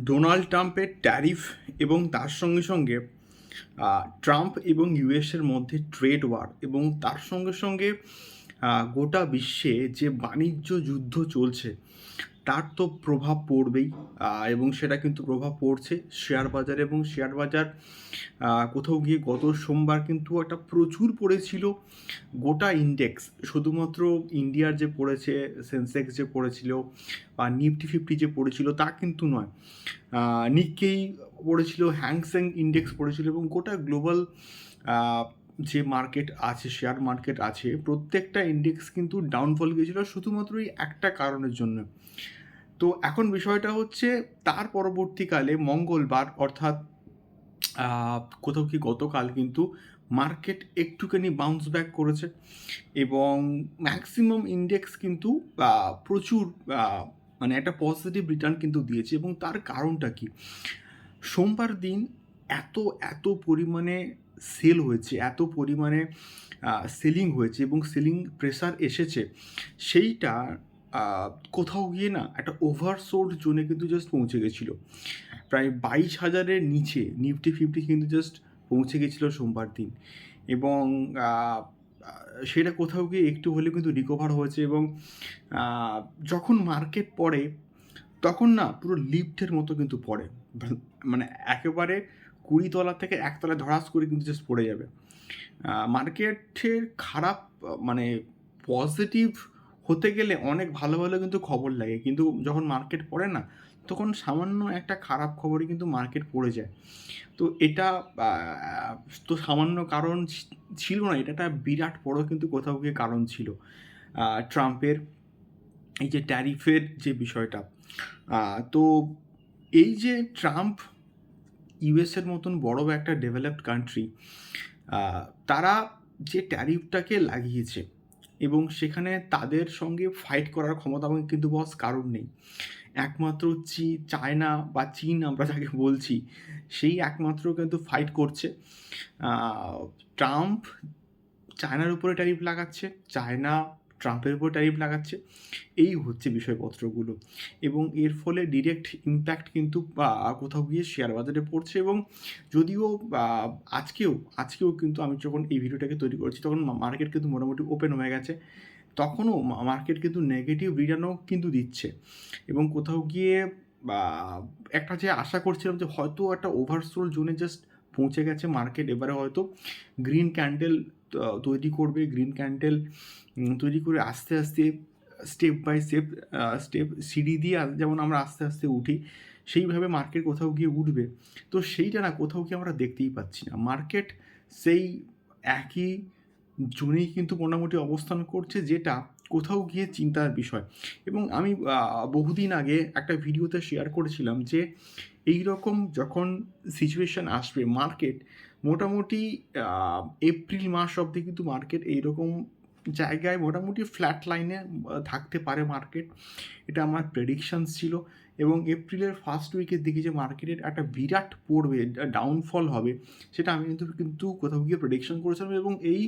Donald ট্রাম্পের tariff এবং তার সঙ্গে সঙ্গে ট্রাম্প এবং ইউএসের মধ্যে ট্রেড ওয়ার এবং তার সঙ্গে সঙ্গে গোটা বিশ্বে যে বাণিজ্য যুদ্ধ চলছে তার তো প্রভাব পড়বেই এবং সেটা কিন্তু প্রভাব পড়ছে শেয়ার বাজার এবং শেয়ার বাজার কোথাও গিয়ে গত সোমবার কিন্তু একটা প্রচুর পড়েছিল গোটা ইন্ডেক্স শুধুমাত্র ইন্ডিয়ার যে পড়েছে সেন্সেক্স যে পড়েছিল বা নিফটি ফিফটি যে পড়েছিল তা কিন্তু নয়। নিক্কেই পড়েছিল হ্যাংসেং ইন্ডেক্স পড়েছিল এবং গোটা গ্লোবাল যে মার্কেট আছে শেয়ার মার্কেট আছে, প্রত্যেকটা ইন্ডেক্স কিন্তু ডাউনফল গিয়েছিল শুধুমাত্র এই একটা কারণের জন্য। তো এখন বিষয়টা হচ্ছে, তার পরবর্তীকালে মঙ্গলবার অর্থাৎ কোথাও কি গতকাল কিন্তু মার্কেট একটুখানি বাউন্স ব্যাক করেছে এবং ম্যাক্সিমাম ইন্ডেক্স কিন্তু প্রচুর মানে একটা পজিটিভ রিটার্ন কিন্তু দিয়েছে এবং তার কারণটা কি? সোমবার দিন এত এত পরিমাণে সেল হয়েছে, এত পরিমাণে সেলিং হয়েছে এবং সেলিং প্রেসার এসেছে, সেইটা কোথাও গিয়ে না একটা ওভারসোল্ড জোনে কিন্তু জাস্ট পৌঁছে গেছিল। প্রায় বাইশ হাজারের নিচে নিফটি ফিফটি কিন্তু জাস্ট পৌঁছে গেছিল সোমবার দিন এবং সেটা কোথাও গিয়ে একটু হলেও কিন্তু রিকভার হয়েছে এবং যখন মার্কেট পড়ে, তখন না পুরো লিফটের মতো কিন্তু পড়ে। মানে একেবারে কুড়ি তলা থেকে একতলায় ধরাস করে কিন্তু জাস্ট পড়ে যাবে। মার্কেটের খারাপ মানে পজিটিভ হতে গেলে অনেক ভালো ভালো কিন্তু খবর লাগে। কিন্তু যখন মার্কেট পড়ে না, তখন সামান্য একটা খারাপ খবরই কিন্তু মার্কেট পড়ে যায়। তো এটা তো সামান্য কারণ ছিল না, এটা একটা বিরাট বড় কিন্তু কোথাও গিয়ে কারণ ছিল। ট্রাম্পের এই যে ট্যারিফের যে বিষয়টা তো এই যে ট্রাম্প ইউএসের মতন বড় একটা ডেভেলপড কান্ট্রি তারা যে ট্যারিফটাকে লাগিয়েছে এবং সেখানে তাদের সঙ্গে ফাইট করার ক্ষমতা কিন্তু বস কারণ নেই। একমাত্র চি, চায়না বা চীন আমরা যাকে বলছি, সেই একমাত্র কিন্তু ফাইট করছে। ট্রাম্প চায়নার উপরে ট্যারিফ লাগাচ্ছে, চায়না ট্রাম্পের উপর ট্যারিফ লাগাচ্ছে। এই হচ্ছে বিষয়পত্রগুলো। এবং এর ফলে ডিরেক্ট ইম্প্যাক্ট কিন্তু কোথাও গিয়ে শেয়ার বাজারে পড়ছে এবং যদিও আজকেও আজকেও কিন্তু আমি যখন এই ভিডিওটাকে তৈরি করছি, তখন মার্কেট কিন্তু মোটামুটি ওপেন হয়ে গেছে। তখনও মার্কেট কিন্তু নেগেটিভ রিটার্নও কিন্তু দিচ্ছে। এবং কোথাও গিয়ে একটা যে আশা করছিলাম যে হয়তো একটা ওভারসোল জোনে জাস্ট পৌঁছে গেছে মার্কেট এবারে হয়তো গ্রিন ক্যান্ডেল তৈরি করবে গ্রিন ক্যান্ডেল তৈরি করে আস্তে আস্তে স্টেপ বাই স্টেপ স্টেপ সিঁড়ি দিয়ে যেমন আমরা আস্তে আস্তে উঠি, সেইভাবে মার্কেট কোথাও গিয়ে উঠবে। তো সেইটা না, কোথাও গিয়ে আমরা দেখতেই পাচ্ছি না। মার্কেট সেই একই জোনেই কিন্তু মোটামুটি অবস্থান করছে, যেটা কোথাও গিয়ে চিন্তার বিষয়। এবং আমি বহুদিন আগে একটা ভিডিওতে শেয়ার করেছিলাম যে এই রকম যখন সিচুয়েশান আসবে মার্কেট মোটামুটি এপ্রিল মাস অবধি কিন্তু মার্কেট এইরকম জায়গায় মোটামুটি ফ্ল্যাট লাইনে থাকতে পারে মার্কেট এটা আমার প্রেডিকশানস ছিল। এবং এপ্রিলের ফার্স্ট উইকের দিকে যে মার্কেটের একটা বিরাট পড়বে ডাউনফল হবে, সেটা আমি কিন্তু কিন্তু কোথাও গিয়ে প্রেডিকশন করেছিলাম। এবং এই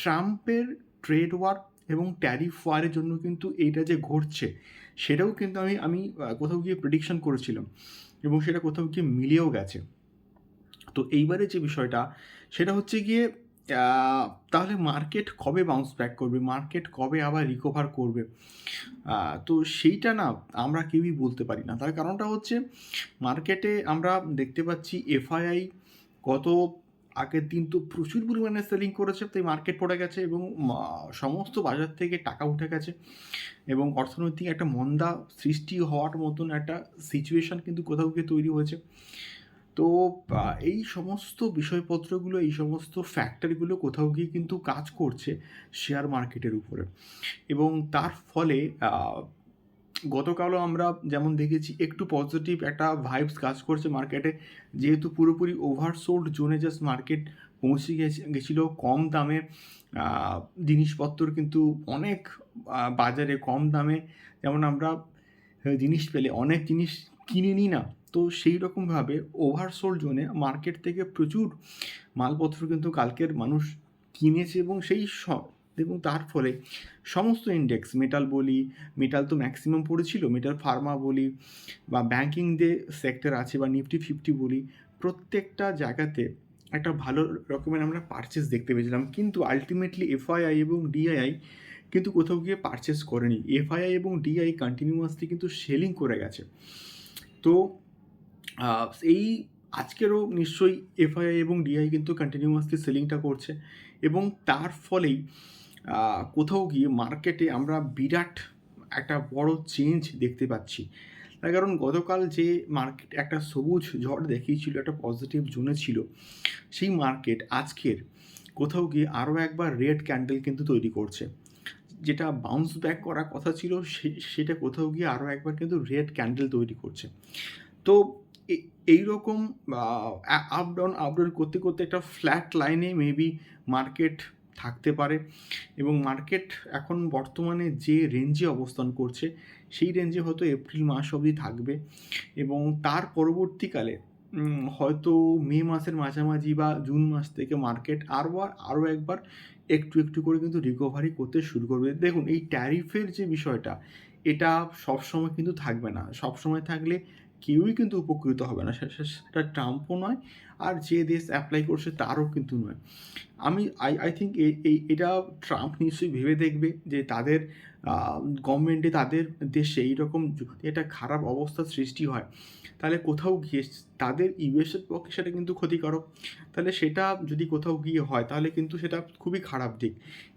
ট্রাম্পের ট্রেড ওয়ার এবং ট্যারিফ ওয়ারের জন্য কিন্তু এইটা যে ঘটছে, সেটাও কিন্তু আমি আমি কোথাও গিয়ে প্রেডিকশন করেছিলাম। এবং সেটা কোথাও গিয়ে মিলেও গেছে। তো এইবারে যে বিষয়টা, সেটা হচ্ছে গিয়ে তাহলে মার্কেট কবে বাউন্স ব্যাক করবে? মার্কেট কবে আবার রিকভার করবে? তো সেইটা না আমরা কেউই বলতে পারি না। তার কারণটা হচ্ছে মার্কেটে আমরা দেখতে পাচ্ছি এফআইআই গত আগের দিন তো প্রচুর পরিমাণে সেলিং করেছে, তাই মার্কেট পড়ে গেছে এবং সমস্ত বাজার থেকে টাকা উঠে গেছে এবং অর্থনৈতিক একটা মন্দা সৃষ্টি হওয়ার মতন একটা সিচুয়েশন কিন্তু কোথাও গিয়ে তৈরি হয়েছে। তো এই সমস্ত বিষয়পত্রগুলো, এই সমস্ত ফ্যাক্টরগুলো কোথাও গিয়ে কিন্তু কাজ করছে শেয়ার মার্কেটের উপরে। এবং তার ফলে গতকালও আমরা যেমন দেখেছি, একটু পজিটিভ একটা ভাইবস কাজ করছে মার্কেটে যেহেতু পুরোপুরি ওভারসোল্ড জোনে জাস্ট মার্কেট পৌঁছে গেছে, গেছিল কম দামে জিনিসপত্র কিন্তু অনেক বাজারে কম দামে। যেমন আমরা, জিনিস পেলে, অনেক জিনিস কিনে নিই না। তো সেই রকমভাবে ওভারসোল্ড জোনে মার্কেট থেকে প্রচুর মালপত্র কিন্তু কালকের মানুষ কিনেছে এবং সেই এবং তার ফলে সমস্ত ইন্ডেক্স মেটাল বলি মেটাল তো ম্যাক্সিমাম পড়েছিল মেটাল ফার্মা বলি বা ব্যাঙ্কিং যে সেক্টর আছে বা নিফটি ফিফটি বলি, প্রত্যেকটা জায়গাতে একটা ভালো রকমের আমরা পারচেস দেখতে পেয়েছিলাম। কিন্তু আলটিমেটলি এফআইআই এবং ডিআইআই কিন্তু কোথাও গিয়ে পারচেস করেনি। এফআইআই এবং ডিআই কন্টিনিউয়াসলি কিন্তু সেলিং করে গেছে। তো এই আজকেরও নিশ্চয়ই এফআইআই এবং ডিআই কিন্তু কন্টিনিউয়াসলি সেলিংটা করছে এবং তার ফলেই কোথাও গিয়ে মার্কেটে আমরা বিরাট একটা বড় চেঞ্জ দেখতে পাচ্ছি। তার কারণ গতকাল যে মার্কেট একটা সবুজ ঝড় দেখিয়েছিল, একটা পজিটিভ জোনে ছিল, সেই মার্কেট আজকের কোথাও গিয়ে আরও একবার রেড ক্যান্ডেল কিন্তু তৈরি করছে। যেটা বাউন্স ব্যাক করার কথা ছিল সেটা কোথাও গিয়ে আরও একবার কিন্তু রেড ক্যান্ডেল তৈরি করছে। তো এইরকম আপ ডাউন আপ ডাউন করতে করতে একটা ফ্ল্যাট লাইনে মেবি মার্কেট থাকতে পারে। এবং মার্কেট এখন বর্তমানে যে রেঞ্জে অবস্থান করছে, সেই রেঞ্জে হয়তো এপ্রিল মাস অবধি থাকবে। এবং তার পরবর্তীকালে হয়তো মে মাসের মাঝামাঝি বা জুন মাস থেকে মার্কেট আরও আরও একবার একটু একটু করে কিন্তু রিকভারি করতে শুরু করবে। দেখুন, এই ট্যারিফের যে বিষয়টা, এটা সবসময় কিন্তু থাকবে না। সবসময় থাকলে কেউই কিন্তু উপকৃত হবে না। সেটা ট্রাম্পও নয়, আর যে দেশ অ্যাপ্লাই করছে তারও কিন্তু নয়। আমি আই আই থিঙ্ক এই এটা ট্রাম্প নিশ্চয়ই ভেবে দেখবে যে তাদের গভর্নমেন্টে তাদের দেশে এইরকম যদি একটা খারাপ অবস্থার সৃষ্টি হয়, তাহলে কোথাও গিয়ে তাদের ইউএসের পক্ষে সেটা কিন্তু ক্ষতিকারক। তাহলে সেটা যদি কোথাও গিয়ে হয়, তাহলে কিন্তু সেটা খুবই খারাপ দিক।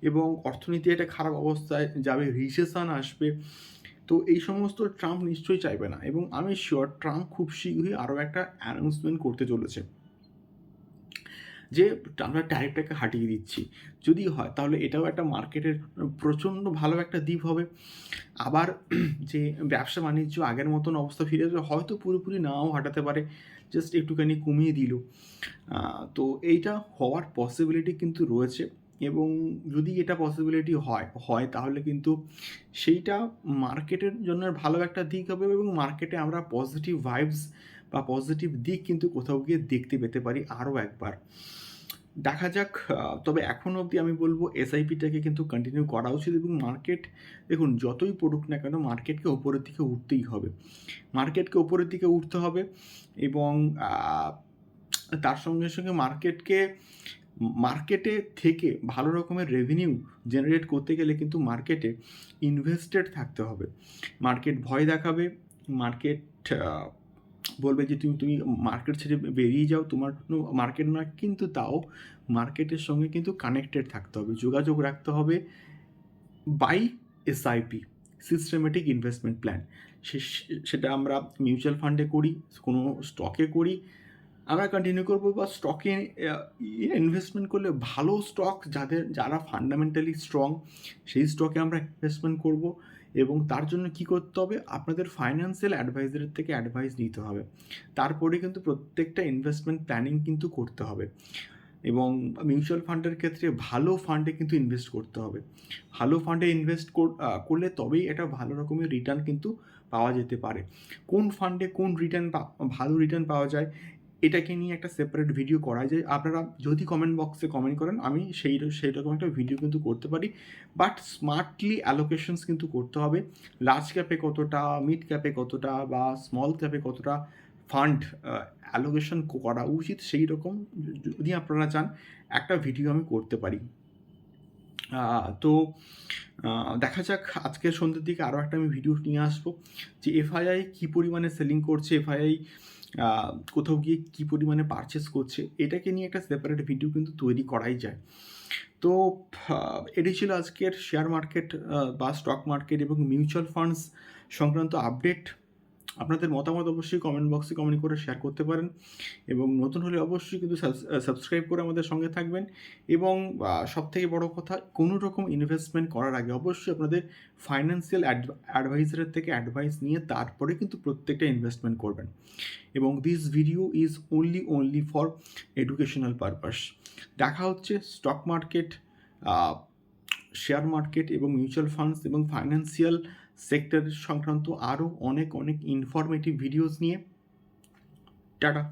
এবং অর্থনীতি একটা খারাপ অবস্থায় যাবে রিসেশন আসবে তো এই সমস্ত ট্রাম্প নিশ্চয়ই চাইবে না এবং আমি শিওর ট্রাম্প খুব শীঘ্রই আরও একটা অ্যানাউন্সমেন্ট করতে চলেছে। যে আমরা ট্যারিফটাকে হাটিয়ে দিচ্ছি। যদি হয়, তাহলে এটাও একটা মার্কেটের প্রচণ্ড ভালো একটা দ্বীপ হবে। আবার যে ব্যবসা বাণিজ্য আগের মতন অবস্থা ফিরে আসবে, হয়তো পুরোপুরি নাও হাঁটাতে পারে। জাস্ট একটুখানি কমিয়ে দিল। তো এইটা হওয়ার পসিবিলিটি কিন্তু রয়েছে। এবং যদি এটা পসিবিলিটি হয় হয় তাহলে কিন্তু সেইটা মার্কেটের জন্য ভালো একটা দিক হবে এবং মার্কেটে আমরা পজিটিভ ভাইবস বা পজিটিভ দিক কিন্তু কোথাও গিয়ে দেখতে পেতে পারি আরও একবার। দেখা যাক তবে এখনও অবধি আমি বলব এসআইপিটাকে কিন্তু কন্টিনিউ করা উচিত এবং মার্কেট দেখুন যতই পড়ুক না কেন মার্কেটকে ওপরের দিকে উঠতেই হবে। মার্কেটকে ওপরের দিকে উঠতে হবে এবং তার সঙ্গে সঙ্গে মার্কেটকে মার্কেটে থেকে ভালো রকমের রেভিনিউ জেনারেট করতে গেলে কিন্তু মার্কেটে ইনভেস্টেড থাকতে হবে। মার্কেট ভয় দেখাবে মার্কেট বলবে যে তুমি তুমি মার্কেট ছেড়ে বেরিয়ে যাও, তোমার মার্কেট না কিন্তু তাও মার্কেটের সঙ্গে কিন্তু কানেক্টেড থাকতে হবে। যোগাযোগ রাখতে হবে by SIP systematic investment plan সেটা আমরা মিউচুয়াল ফান্ডে করি, কোনো স্টকে করি আমরা কন্টিনিউ করব বা স্টকে ইনভেস্টমেন্ট করলে ভালো স্টক যাদের, যারা ফান্ডামেন্টালি স্ট্রং সেই স্টকে আমরা ইনভেস্টমেন্ট করব এবং তার জন্য কি করতে হবে? আপনাদের ফাইন্যান্সিয়াল অ্যাডভাইজারের থেকে অ্যাডভাইস নিতে হবে। তারপরে কিন্তু প্রত্যেকটা ইনভেস্টমেন্ট প্ল্যানিং কিন্তু করতে হবে। এবং মিউচুয়াল ফান্ডের ক্ষেত্রে ভালো ফান্ডে কিন্তু ইনভেস্ট করতে হবে। ভালো ফান্ডে ইনভেস্ট করলে তবেই এটা ভালো রকমের রিটার্ন কিন্তু পাওয়া যেতে পারে। কোন ফান্ডে কোন রিটার্ন ভালো রিটার্ন পাওয়া যায়? এটাকে নিয়ে একটা সেপারেট ভিডিও করা যায়। আপনারা যদি কমেন্ট বক্সে কমেন্ট করেন, আমি সেই সেই রকম একটা ভিডিও কিন্তু করতে পারি। বাট স্মার্টলি অ্যালোকেশনস কিন্তু করতে হবে। লার্জ ক্যাপে কতটা মিড ক্যাপে কতটা বা স্মল ক্যাপে কতটা ফান্ড অ্যালোকেশন করা উচিত সেই রকম যদি আপনারা চান, একটা ভিডিও আমি করতে পারি। তো দেখা যাক আজকের সন্ধ্যের দিকে আরও একটা আমি ভিডিও নিয়ে আসব। যে এফআইআই কী পরিমাণে সেলিং করছে এফআইআই কোথাও গিয়ে কী পরিমাণে পারচেস করছে, এটাকে নিয়ে একটা সেপারেট ভিডিও কিন্তু তৈরি করাই যায়। তো এটি ছিল আজকের শেয়ার মার্কেট বা স্টক মার্কেট এবং মিউচুয়াল ফান্ডস সংক্রান্ত আপডেট আপনাদের মতামত অবশ্যই কমেন্ট বক্সে কমেন্ট করে শেয়ার করতে পারেন এবং নতুন হলে অবশ্যই কিন্তু সাবস্ক্রাইব করে আমাদের সঙ্গে থাকবেন এবং সব থেকে বড় কথা কোনো রকম ইনভেস্টমেন্ট করার আগে অবশ্যই আপনাদের ফাইন্যান্সিয়াল অ্যাডভাইজারের থেকে অ্যাডভাইস নিয়ে তারপরে কিন্তু প্রত্যেকটা ইনভেস্টমেন্ট করবেন এবং this video is only only for educational purpose দেখা হচ্ছে স্টক মার্কেট শেয়ার মার্কেট এবং মিউচুয়াল ফান্ডস এবং ফাইন্যান্সিয়াল সেক্টর সংক্রান্ত আরও অনেক অনেক ইনফরমেটিভ ভিডিওস নিয়ে। টাটা।